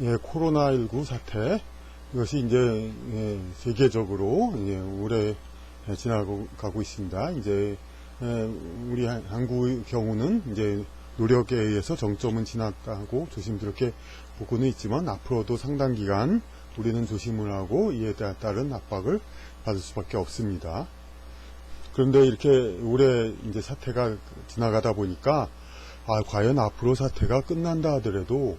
예, 코로나19 사태 이것이 이제 예, 세계적으로 이제 오래 지나가고 가고 있습니다. 이제 예, 우리 한- 한국의 경우는 이제 노력에 의해서 정점은 지나가고 조심스럽게 보고는 있지만 앞으로도 상당 기간 우리는 조심을 하고 이에 따- 따른 압박을 받을 수밖에 없습니다. 그런데 이렇게 오래 이제 사태가 지나가다 보니까 아, 과연 앞으로 사태가 끝난다 하더라도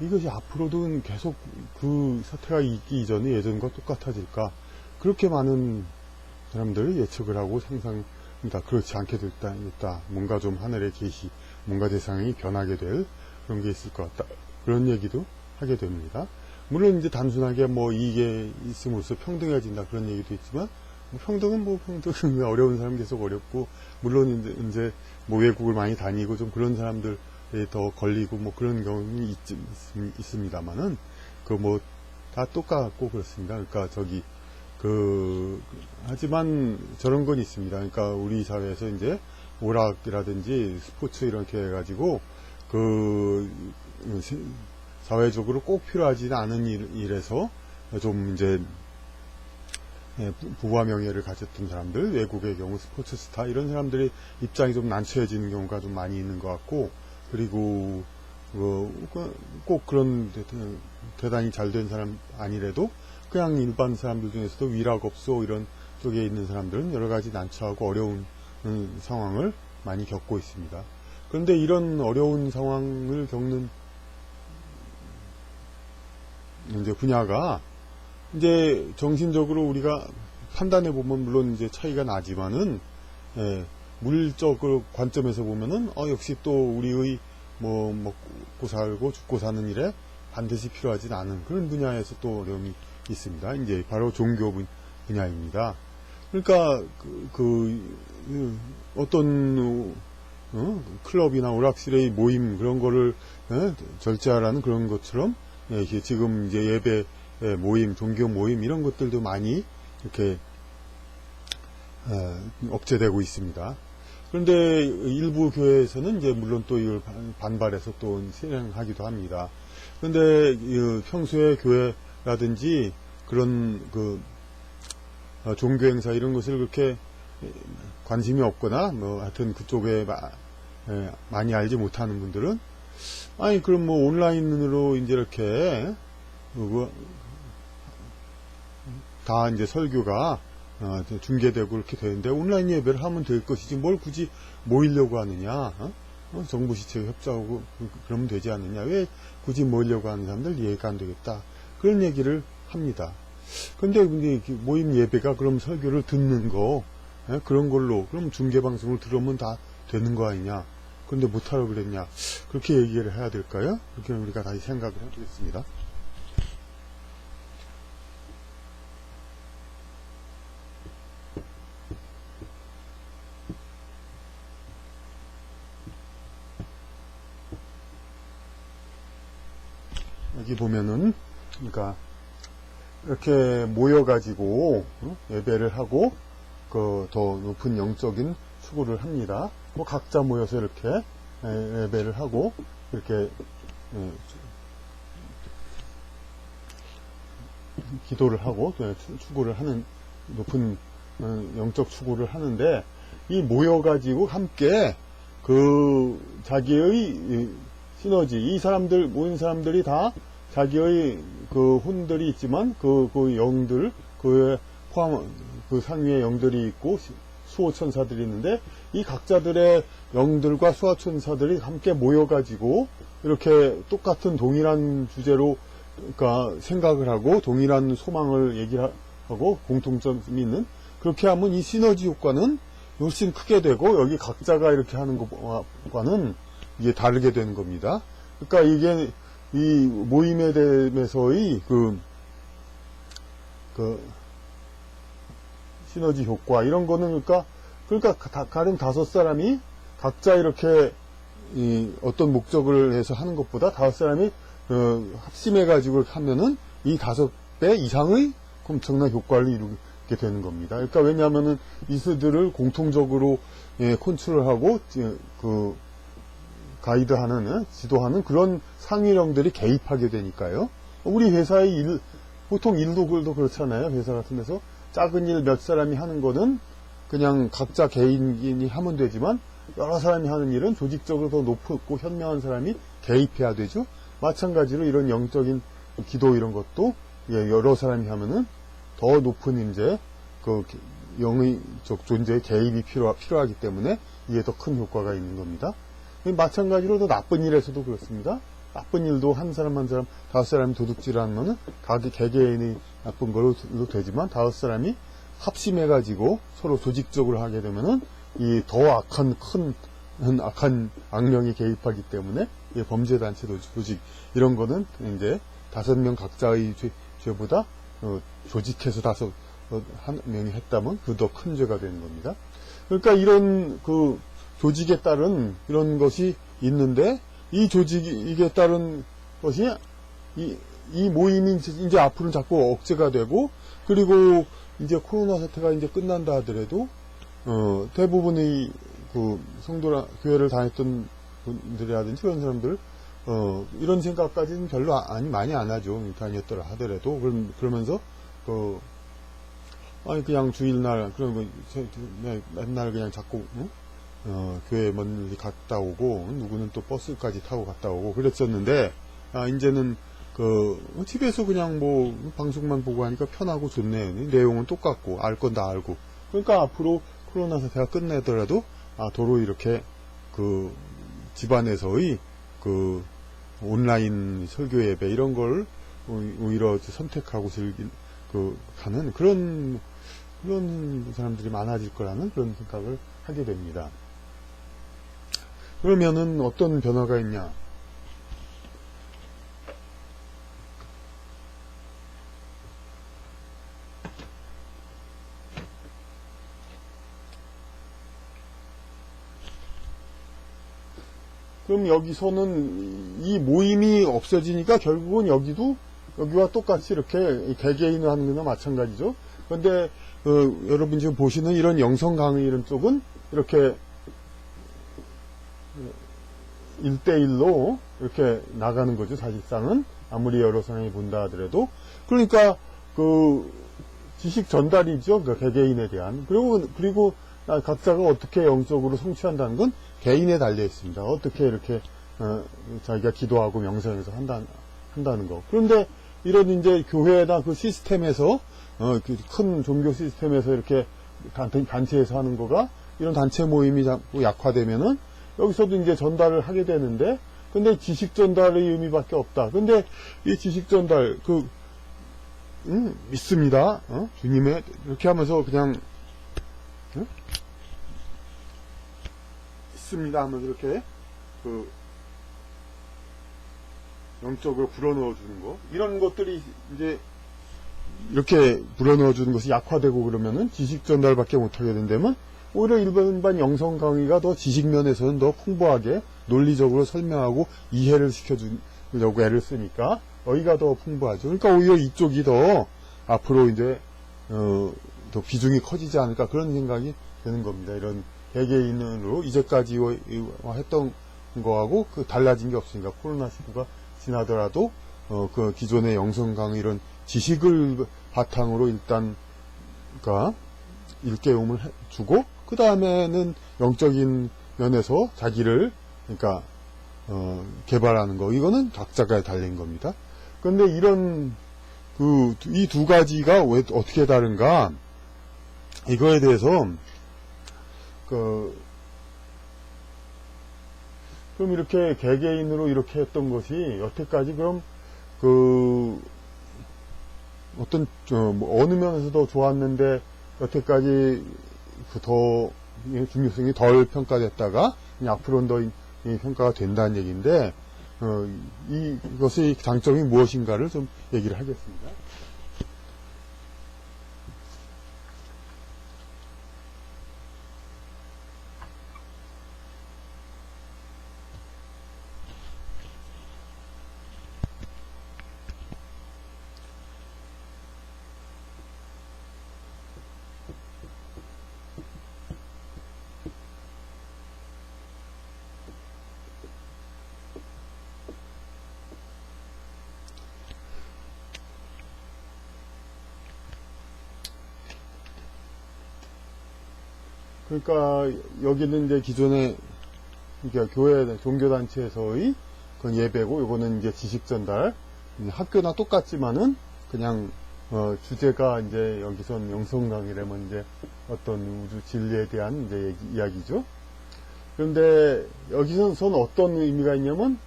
이것이 앞으로도 계속 그 사태가 있기 이전에 예전과 똑같아질까 그렇게 많은 사람들이 예측을 하고 상상합니다. 그렇지 않게 됐다, 됐다. 뭔가 좀 하늘의 계시, 뭔가 대상이 변하게 될 그런 게 있을 것 같다. 그런 얘기도 하게 됩니다. 물론 이제 단순하게 뭐 이게 있음으로써 평등해진다 그런 얘기도 있지만 뭐 평등은 뭐 평등은 어려운 사람 계속 어렵고 물론 이제, 이제 뭐 외국을 많이 다니고 좀 그런 사람들에 더 걸리고 뭐 그런 경우는 있, 있습니다만은 그 뭐 다 똑같고 그렇습니다. 그러니까 저기 그 하지만 저런 건 있습니다. 그러니까 우리 사회에서 이제 오락이라든지 스포츠 이렇게 해가지고 그 세- 사회적으로 꼭 필요하지 않은 일, 일에서 좀 이제 예, 부- 부와 명예를 가졌던 사람들, 외국의 경우 스포츠 스타 이런 사람들이 입장이 좀 난처해지는 경우가 좀 많이 있는 것 같고 그리고 어, 그- 꼭 그런 대- 대단히 잘 된 사람 아니래도 그냥 일반 사람들 중에서도 위락업소 이런 쪽에 있는 사람들은 여러 가지 난처하고 어려운 음, 상황을 많이 겪고 있습니다. 그런데 이런 어려운 상황을 겪는 이제 분야가 이제 정신적으로 우리가 판단해 보면 물론 이제 차이가 나지만은 예, 물적으로 관점에서 보면은 어 역시 또 우리의 뭐 먹고 살고 죽고 사는 일에 반드시 필요하진 않은 그런 분야에서 또 어려움이 있습니다. 이제 바로 종교 분- 분야입니다. 그러니까 그, 그, 그 어떤 어, 클럽이나 오락실의 모임 그런 거를 예, 절제하라는 그런 것처럼 예, 지금 이제 예배 예, 모임, 종교 모임 이런 것들도 많이 이렇게 어, 억제되고 있습니다. 그런데 일부 교회에서는 이제 물론 또 이걸 반- 반발해서 또 실행하기도 합니다. 그런데 이 평소에 교회라든지 그런 그 어, 종교 행사 이런 것을 그렇게 관심이 없거나 뭐 하여튼 그쪽에 마- 예, 많이 알지 못하는 분들은 아니 그럼 뭐 온라인으로 이제 이렇게 그거 다 이제 설교가 어, 중계되고 그렇게 되는데 온라인 예배를 하면 될 것이지 뭘 굳이 모이려고 하느냐 어? 어, 정부 시청 협조하고 그- 그러면 되지 않느냐. 왜 굳이 모이려고 하는 사람들 이해가 안 되겠다. 그런 얘기를 합니다. 근데 근데 이렇게 모임 예배가 그럼 설교를 듣는 거 예? 그런 걸로 그럼 중계 방송을 들으면 다 되는 거 아니냐. 근데 못하라고 그랬냐. 그렇게 얘기를 해야 될까요? 그렇게 우리가 다시 생각을 해보겠습니다 보면은 그러니까 이렇게 모여가지고 어? 예배를 하고 그 더 높은 영적인 추구를 합니다. 뭐 각자 모여서 이렇게 예, 예배를 하고 이렇게 예, 기도를 하고 예, 추- 추구를 하는 높은 어, 영적 추구를 하는데 이 모여가지고 함께 그 자기의 이 시너지 이 사람들 모인 사람들이 다 자기의 그 혼들이 있지만 그, 그 영들 그에 포함 그 상위에 영들이 있고 시- 수호 천사들이 있는데 이 각자들의 영들과 수호 천사들이 함께 모여가지고 이렇게 똑같은 동일한 주제로 그러니까 생각을 하고 동일한 소망을 얘기하고 공통점이 있는 그렇게 하면 이 시너지 효과는 훨씬 크게 되고 여기 각자가 이렇게 하는 것과는 이게 다르게 되는 겁니다. 그러니까 이게 이 모임에 대해서의 그, 그 시너지 효과 이런 거는 그러니까 그러니까 다, 다른 다섯 사람이 각자 이렇게 이 어떤 목적을 해서 하는 것보다 다섯 사람이 어, 합심해 가지고 하면은 이 다섯 배 이상의 엄청난 효과를 이루게 되는 겁니다. 그러니까 왜냐하면은 이수들을 공통적으로 예, 컨트롤하고 예, 그 가이드하는 어, 지도하는 그런 상위령들이 개입하게 되니까요. 우리 회사의 일 보통 일도 그렇잖아요. 회사 같은 데서 작은 일 몇 사람이 하는 거는 그냥 각자 개인이 하면 되지만 여러 사람이 하는 일은 조직적으로 더 높고 현명한 사람이 개입해야 되죠. 마찬가지로 이런 영적인 기도 이런 것도 예, 여러 사람이 하면은 더 높은 이제 그 영의적 존재의 개입이 필요, 필요하기 때문에 이게 더 큰 효과가 있는 겁니다. 마찬가지로 또 나쁜 일에서도 그렇습니다. 나쁜 일도 한 사람 한 사람 다섯 사람이 도둑질하는 거는 각기 개개인이 나쁜 걸로 되지만 다섯 사람이 합심해가지고 서로 조직적으로 하게 되면은 이 더 악한 큰 악한 악령이 개입하기 때문에 이 범죄 단체 조직 이런 거는 이제 다섯 명 각자의 죄, 죄보다 어, 조직해서 다섯 어, 한 명이 했다면 그 더 큰 죄가 되는 겁니다. 그러니까 이런 그 조직에 따른 이런 것이 있는데 이 조직에 따른 것이 이, 이 모임이 이제 앞으로는 자꾸 억제가 되고 그리고 이제 코로나 사태가 이제 끝난다 하더라도 어, 대부분의 그 성도라 교회를 다녔던 분들이라든지 그런 사람들 어, 이런 생각까지는 별로 아니 많이 안 하죠 다녔더라 하더라도 그럼 그러면서 그 아니 그냥 주일날 그런 거 맨날 그냥 자꾸 응? 어, 교회 멀리 갔다 오고 누구는 또 버스까지 타고 갔다 오고 그랬었는데 아 이제는 그 집에서 그냥 뭐 방송만 보고 하니까 편하고 좋네요. 내용은 똑같고 알 건 다 알고. 그러니까 앞으로 코로나 사태가 끝내더라도 아 도로 이렇게 그 집안에서의 그 온라인 설교 예배 이런 걸 오히려 선택하고 즐긴 그 가는 그런 그런 사람들이 많아질 거라는 그런 생각을 하게 됩니다. 그러면은 어떤 변화가 있냐? 그럼 여기서는 이 모임이 없어지니까 결국은 여기도 여기와 똑같이 이렇게 개개인을 하는 거나 마찬가지죠. 그런데 어, 여러분 지금 보시는 이런 영성 강의 이런 쪽은 이렇게 1대1로 이렇게 나가는 거죠, 사실상은. 아무리 여러 사람이 본다 하더라도. 그러니까, 그, 지식 전달이죠, 그 개개인에 대한. 그리고, 그리고, 각자가 어떻게 영적으로 성취한다는 건 개인에 달려 있습니다. 어떻게 이렇게, 어, 자기가 기도하고 명상해서 한다, 한다는 거. 그런데, 이런 이제 교회나 그 시스템에서, 어, 그큰 종교 시스템에서 이렇게 단체에서 하는 거가 이런 단체 모임이 자꾸 약화되면은 여기서도 이제 전달을 하게 되는데 근데 지식 전달의 의미밖에 없다. 근데 이 지식 전달 그 음, 믿습니다. 어? 주님의 이렇게 하면서 그냥 어? 믿습니다 하면서 이렇게 그 영적으로 불어넣어 주는 거 이런 것들이 이제 이렇게 불어넣어 주는 것이 약화되고 그러면은 지식 전달밖에 못하게 된다면 오히려 일반 영성 강의가 더 지식면에서는 더 풍부하게 논리적으로 설명하고 이해를 시켜주려고 애를 쓰니까 여기가 더 풍부하죠. 그러니까 오히려 이쪽이 더 앞으로 이제 어, 더 비중이 커지지 않을까 그런 생각이 드는 겁니다. 이런 개개인으로 이제까지 했던 거하고 그 달라진 게 없으니까 코로나19가 지나더라도 어, 그 기존의 영성 강의 이런 지식을 바탕으로 일단 그러니까 일깨움을 주고 그 다음에는 영적인 면에서 자기를 그러니까 어, 개발하는 거 이거는 각자가 달린 겁니다. 그런데 이런 그 이 두 가지가 왜 어떻게 다른가 이거에 대해서 그 그럼 이렇게 개개인으로 이렇게 했던 것이 여태까지 그럼 그 어떤 뭐 어느 면에서 더 좋았는데 여태까지 그 더 중요성이 덜 평가됐다가 앞으로는 더 평가가 된다는 얘기인데 어, 이, 이것의 장점이 무엇인가를 좀 얘기를 하겠습니다. 그러니까 여기는 이제 기존에 그러니까 교회 종교단체에서의 그 예배고 요거는 이제 지식 전달 이제 학교나 똑같지만은 그냥 어, 주제가 이제 여기선 영성 강의라면 이제 어떤 우주 진리에 대한 이제 이야기죠. 그런데 여기서는 어떤 의미가 있냐면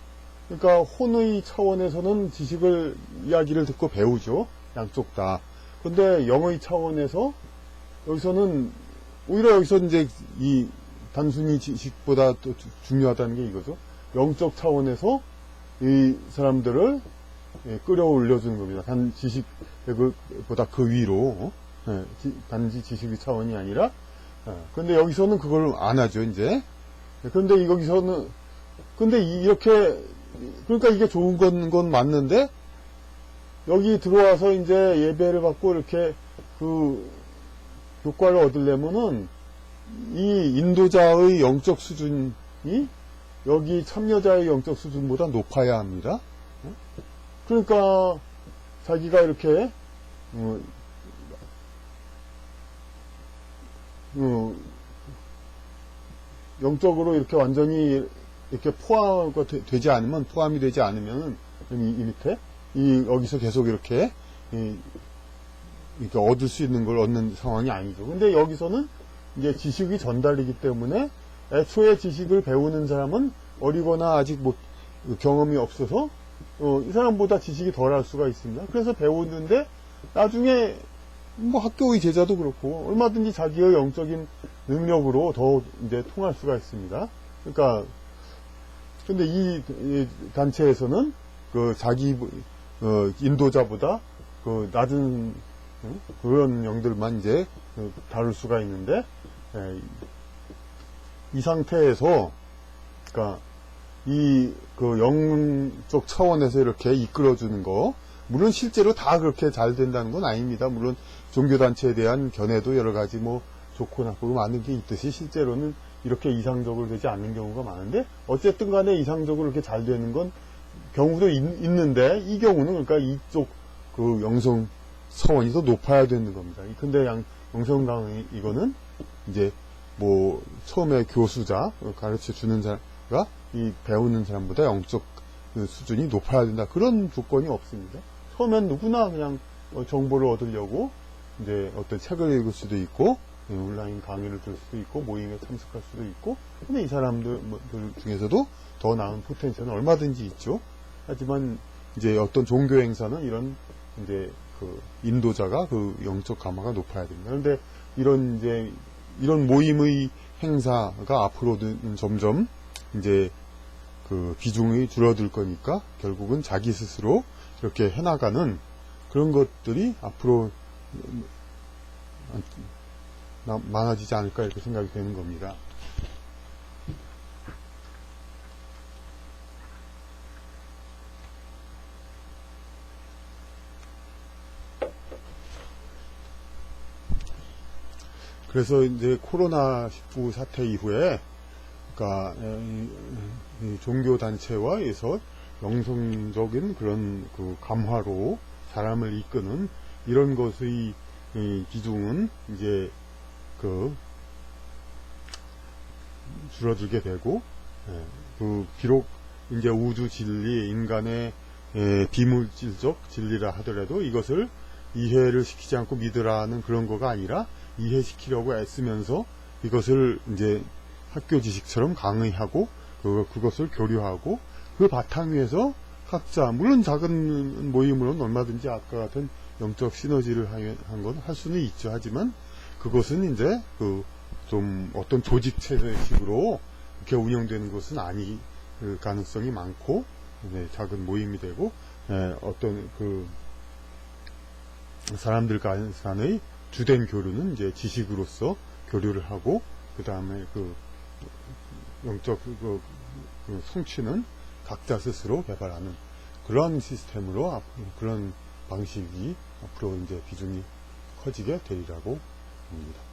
그러니까 혼의 차원에서는 지식을 이야기를 듣고 배우죠. 양쪽 다. 근데 영의 차원에서 여기서는 오히려 여기서 이제 이 단순히 지식보다 또 주- 중요하다는 게 이거죠. 영적 차원에서 이 사람들을 예, 끌어올려주는 겁니다. 단 지식보다 그 위로 어? 예, 지- 단지 지식의 차원이 아니라 어, 근데 여기서는 그걸 안 하죠 이제 예, 그런데 여기서는 근데 이- 이렇게 그러니까 이게 좋은 건, 건 맞는데 여기 들어와서 이제 예배를 받고 이렇게 그 효과를 얻으려면은 이 인도자의 영적 수준이 여기 참여자의 영적 수준보다 높아야 합니다. 어? 그러니까 자기가 이렇게 어, 어, 영적으로 이렇게 완전히 이렇게 포함가 되, 지 않으면 포함이 되지 않으면 이, 이 밑에 이 여기서 계속 이렇게 이, 이렇게 얻을 수 있는 걸 얻는 상황이 아니죠. 근데 여기서는 이제 지식이 전달이기 때문에 애초에 지식을 배우는 사람은 어리거나 아직 뭐 경험이 없어서 어, 이 사람보다 지식이 덜할 수가 있습니다. 그래서 배우는데 나중에 뭐 학교의 제자도 그렇고 얼마든지 자기의 영적인 능력으로 더 이제 통할 수가 있습니다. 그러니까 근데 이, 이 단체에서는 그 자기 어, 인도자보다 그 낮은 어? 그런 영들만 이제 그 다룰 수가 있는데 예, 이 상태에서 그러니까 이 그 영적 차원에서 이렇게 이끌어주는 거 물론 실제로 다 그렇게 잘 된다는 건 아닙니다. 물론 종교단체에 대한 견해도 여러 가지 뭐 좋고 나쁘고 많은 게 있듯이 실제로는 이렇게 이상적으로 되지 않는 경우가 많은데 어쨌든 간에 이상적으로 이렇게 잘 되는 건 경우도 있, 는데이 경우는 그러니까 이쪽 그 영성 서원이 더 높아야 되는 겁니다. 근데 양, 영성 강의 이거는 이제 뭐 처음에 교수자 가르쳐 주는 자가 이 배우는 사람보다 영적 그 수준이 높아야 된다 그런 조건이 없습니다. 처음엔 누구나 그냥 어, 정보를 얻으려고 이제 어떤 책을 읽을 수도 있고 예, 온라인 강의를 들을 수도 있고 모임에 참석할 수도 있고 근데 이 사람들 뭐, 들 중에서도 더 나은 포텐셜은 얼마든지 있죠. 하지만 이제 어떤 종교 행사는 이런 이제 그 인도자가 그 영적 감화가 높아야 됩니다. 그런데 이런 이제 이런 모임의 행사가 앞으로는 점점 이제 그 비중이 줄어들 거니까 결국은 자기 스스로 이렇게 해나가는 그런 것들이 앞으로 나- 많아지지 않을까 이렇게 생각이 되는 겁니다. 그래서 이제 코로나 19 사태 이후에 그러니까 종교 단체와에서 영성적인 그런 그 감화로 사람을 이끄는 이런 것의 이 비중은 이제 그 줄어들게 되고 예, 그 비록 이제 우주 진리 인간의 예, 비물질적 진리라 하더라도 이것을 이해를 시키지 않고 믿으라는 그런 거가 아니라 이해시키려고 애쓰면서 이것을 이제 학교 지식처럼 강의하고 그, 그것을 교류하고 그 바탕 위에서 각자 물론 작은 모임으로는 얼마든지 아까 같은 영적 시너지를 한 건 할 수는 있죠. 하지만 그것은 이제 그 좀 어떤 조직 체제식으로 이렇게 운영되는 것은 아니 그 가능성이 많고 네, 작은 모임이 되고 예, 어떤 그 사람들 간의 주된 교류는 이제 지식으로서 교류를 하고 그 다음에 그 영적 그, 그 성취는 각자 스스로 개발하는 그런 시스템으로 앞- 그런 방식이 앞으로 이제 비중이 커지게 되리라고 봅니다.